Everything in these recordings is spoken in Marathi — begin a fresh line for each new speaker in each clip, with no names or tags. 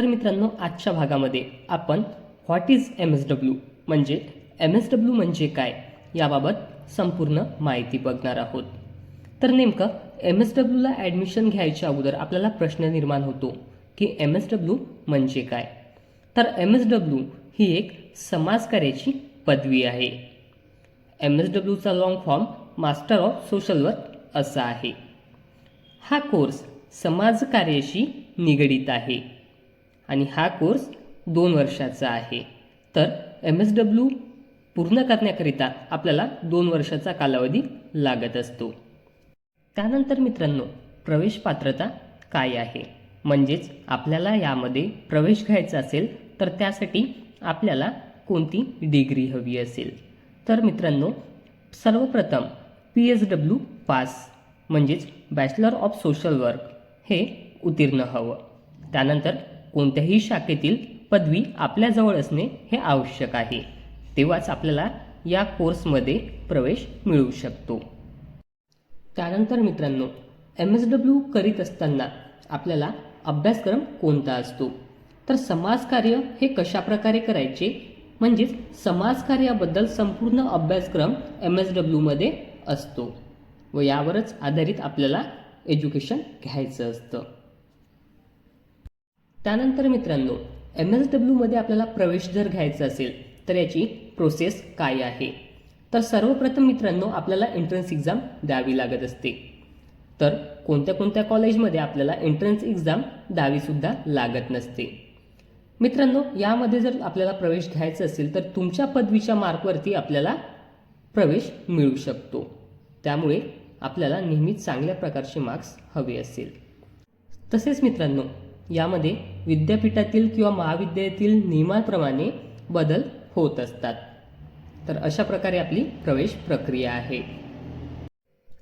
तर मित्रांनो आजच्या भागामध्ये आपण what is M S W म्हणजे एम एस डब्ल्यू म्हणजे काय याबाबत संपूर्ण माहिती बघणार आहोत. तर नेमकं एम एस डब्ल्यूला ॲडमिशन घ्यायच्या अगोदर आपल्याला प्रश्न निर्माण होतो की एम एस डब्ल्यू म्हणजे काय? तर एम एस डब्ल्यू ही एक समाजकार्याची पदवी आहे. M S डब्ल्यूचा long form master of social work असा आहे. हा कोर्स समाजकार्याशी निगडीत आहे. आणि हा कोर्स दोन वर्षाचा आहे. तर एम एस डब्ल्यू पूर्ण करण्याकरिता आपल्याला दोन वर्षाचा कालावधी लागत असतो. त्यानंतर मित्रांनो प्रवेश पात्रता काय आहे? म्हणजेच आपल्याला यामध्ये प्रवेश घ्यायचा असेल तर त्यासाठी आपल्याला कोणती डिग्री हवी असेल? तर मित्रांनो सर्वप्रथम पी एस डब्ल्यू पास म्हणजेच बॅचलर ऑफ सोशल वर्क हे उत्तीर्ण हवं. त्यानंतर कोणत्याही शाखेतील पदवी आपल्याजवळ असणे हे आवश्यक आहे. तेव्हाच आपल्याला या कोर्समध्ये प्रवेश मिळू शकतो. त्यानंतर मित्रांनो एम एस डब्ल्यू करीत असताना आपल्याला अभ्यासक्रम कोणता असतो? तर समाजकार्य हे कशा प्रकारे करायचे? म्हणजेच समाजकार्याबद्दल संपूर्ण अभ्यासक्रम एम एस डब्ल्यूमध्ये असतो व यावरच आधारित आपल्याला एज्युकेशन घ्यायचं असतं. त्यानंतर मित्रांनो एम एस डब्ल्यूमध्ये आपल्याला प्रवेश जर घ्यायचा असेल तर याची प्रोसेस काय आहे? तर सर्वप्रथम मित्रांनो आपल्याला एंट्रन्स एक्झाम द्यावी लागत असते. तर कोणत्या कोणत्या कॉलेजमध्ये आपल्याला एंट्रन्स एक्झाम द्यावीसुद्धा लागत नसते. मित्रांनो यामध्ये जर आपल्याला प्रवेश घ्यायचा असेल तर तुमच्या पदवीच्या मार्कवरती आपल्याला प्रवेश मिळू शकतो. त्यामुळे आपल्याला नेहमीच चांगल्या प्रकारचे मार्क्स हवे असेल. तसेच मित्रांनो यामध्ये विद्यापीठातील किंवा महाविद्यालयातील नियमाप्रमाणे बदल होत असतात. तर अशा प्रकारे आपली प्रवेश प्रक्रिया आहे.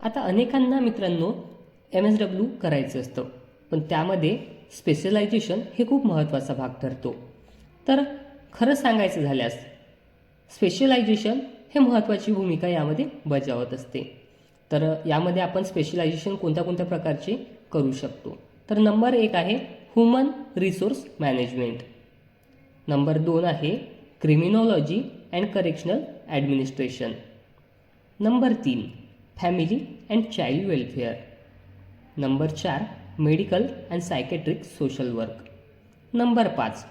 आता अनेकांना मित्रांनो एम एस डब्ल्यू करायचं असतं. पण त्यामध्ये स्पेशलायझेशन हे खूप महत्त्वाचा भाग ठरतो. तर खरं सांगायचं झाल्यास स्पेशलायझेशन हे महत्त्वाची भूमिका यामध्ये बजावत असते. तर यामध्ये आपण स्पेशलायझेशन कोणत्या कोणत्या प्रकारचे करू शकतो? तर नंबर एक आहे ह्युमन रिसोर्स मॅनेजमेंट नंबर दोन आहे criminology and correctional administration number तीन family and child welfare number चार medical and psychiatric social work number पाच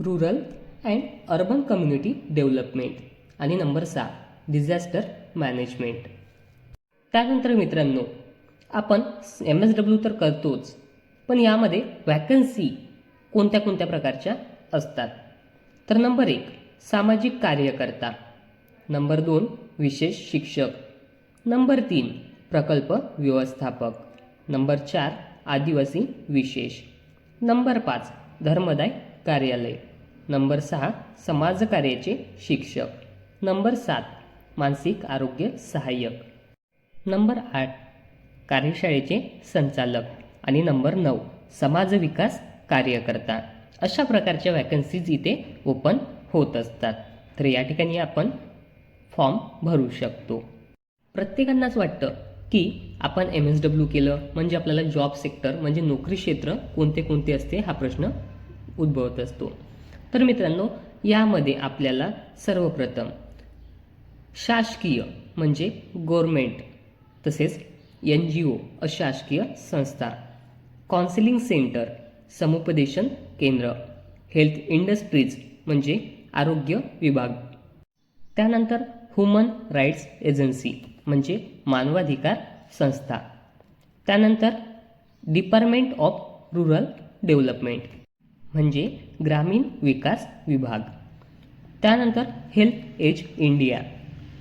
rural and urban community development आणि नंबर सहा डिझास्टर मॅनेजमेंट त्यानंतर मित्रांनो आपण एम एस डब्ल्यू तर करतोच. पण यामध्ये वॅकन्सी कोणत्या कोणत्या प्रकारच्या असतात? तर नंबर एक सामाजिक कार्यकर्ता. नंबर दोन विशेष शिक्षक. नंबर तीन प्रकल्प व्यवस्थापक. नंबर चार आदिवासी विशेष. नंबर पाच धर्मदाय कार्यालय. नंबर सहा समाजकार्याचे शिक्षक. नंबर सात मानसिक आरोग्य सहाय्यक. नंबर आठ कार्यशाळेचे संचालक. आणि नंबर नऊ समाज विकास कार्यकर्ता. अशा प्रकारच्या वॅकन्सीज इथे ओपन होत असतात. तर या ठिकाणी आपण फॉर्म भरू शकतो. प्रत्येकांनाच वाटतं की आपण एम एस डब्ल्यू केलं म्हणजे आपल्याला जॉब सेक्टर म्हणजे नोकरी क्षेत्र कोणते कोणते असते हा प्रश्न उद्भवत असतो. तर मित्रांनो यामध्ये आपल्याला सर्वप्रथम शासकीय म्हणजे गोरमेंट तसेच एन जी ओ अशासकीय संस्था काउन्सिलिंग सेंटर समुपदेशन केंद्र हेल्थ इंडस्ट्रीज म्हणजे आरोग्य विभाग. त्यानंतर ह्युमन राईट्स एजन्सी म्हणजे मानवाधिकार संस्था. त्यानंतर डिपार्टमेंट ऑफ रुरल डेव्हलपमेंट म्हणजे ग्रामीण विकास विभाग. त्यानंतर health age India.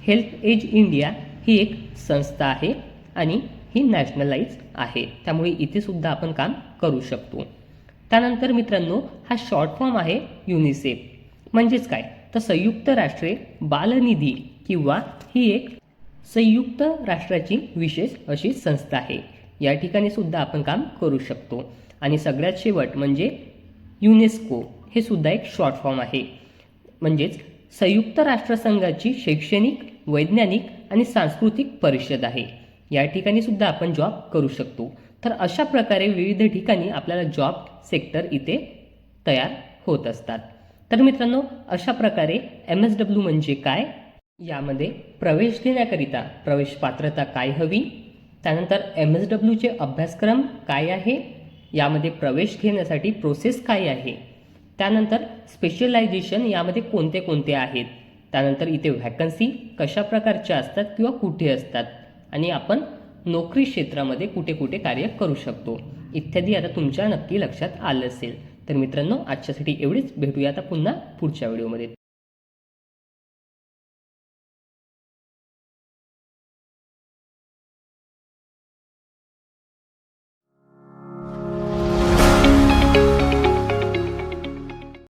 Health age India ही एक संस्था आहे आणि ही नॅशनलाइज आहे. त्यामुळे इथे सुद्धा आपण काम करू शकतो. त्यानंतर मित्रांनो हा शॉर्ट फॉर्म आहे युनिसेफ म्हणजेच काय? तर संयुक्त राष्ट्रे बालनिधी किंवा ही एक संयुक्त राष्ट्राची विशेष अशी संस्था आहे. या ठिकाणी सुद्धा आपण काम करू शकतो. आणि सगळ्यात शेवट म्हणजे युनेस्को हे सुद्धा एक शॉर्ट फॉर्म आहे. म्हणजेच संयुक्त राष्ट्रसंघाची शैक्षणिक वैज्ञानिक आणि सांस्कृतिक परिषद आहे. या ठिकाणी सुद्धा आपण जॉब करू शकतो. तर अशा प्रकारे विविध ठिकाणी आपल्याला जॉब सेक्टर इथे तयार होत असतात. तर मित्रांनो अशा प्रकारे एम एस डब्ल्यू म्हणजे काय? यामध्ये प्रवेश घेण्याकरिता प्रवेश पात्रता काय हवी? त्यानंतर एम एस डब्ल्यूचे अभ्यासक्रम काय आहे? यामध्ये प्रवेश घेण्यासाठी प्रोसेस काय आहे? त्यानंतर स्पेशलायझेशन यामध्ये कोणते कोणते आहेत? त्यानंतर इथे व्हॅकन्सी कशा प्रकारच्या असतात किंवा कुठे असतात? आणि आपण नोकरी क्षेत्रामध्ये कुठे कुठे कार्य करू शकतो. इत्यादी आता तुमच्या नक्की लक्षात आलं असेल. तर मित्रांनो आजच्यासाठी एवढीच. भेटूया आता पुन्हा पुढच्या व्हिडिओमध्ये.